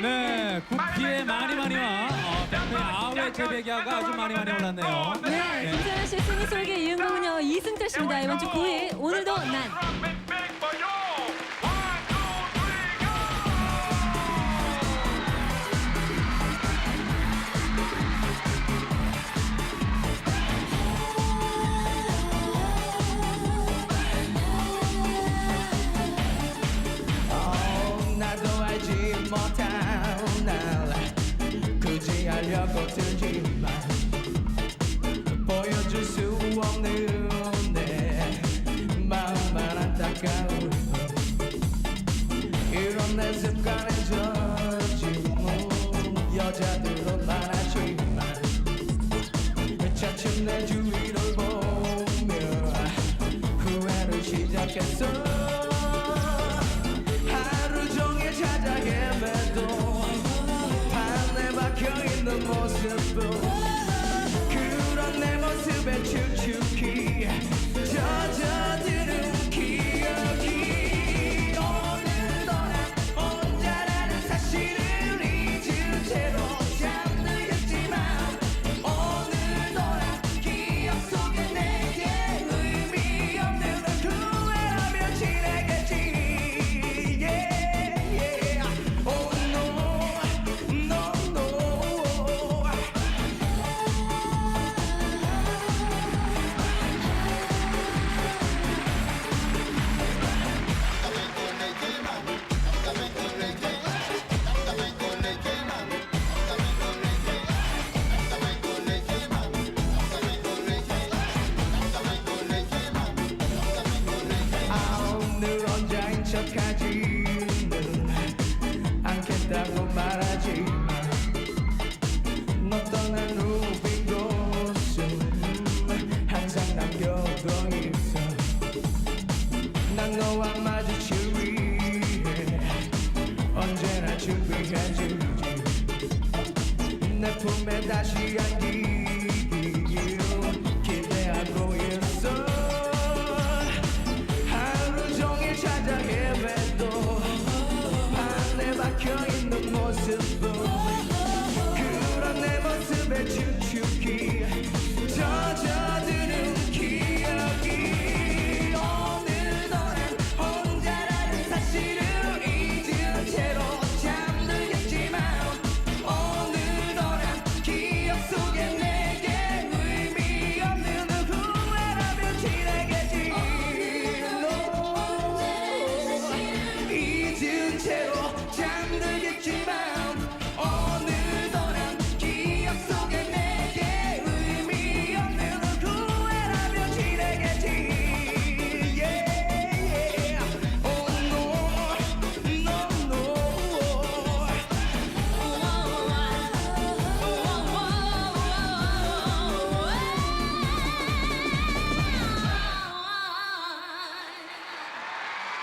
네, 국기에 많이 많이 와. 어, 뱅크의 아우의 재배기하가 아주 많이 많이 올랐네요. 네, 김선현 씨의 승리 소리의 이은곡은요 이승철 씨입니다. 이번 주 9위 오늘도 난. 못한 날 굳이 하려고 들지만 보여줄 수 없는 내 마음만 안타까운 이런 내 습관에 젖은 여자들은 많았지만 차츰 내 주위를 보며 후회를 시작했어. 하루 종일 찾아 그런 내 모습에 축축 너 떠난 후빈 곳은 항상 남겨둬 언제나 준비해주지 내 품에 다시 안기 모습은 그런 내 모습에 춤추게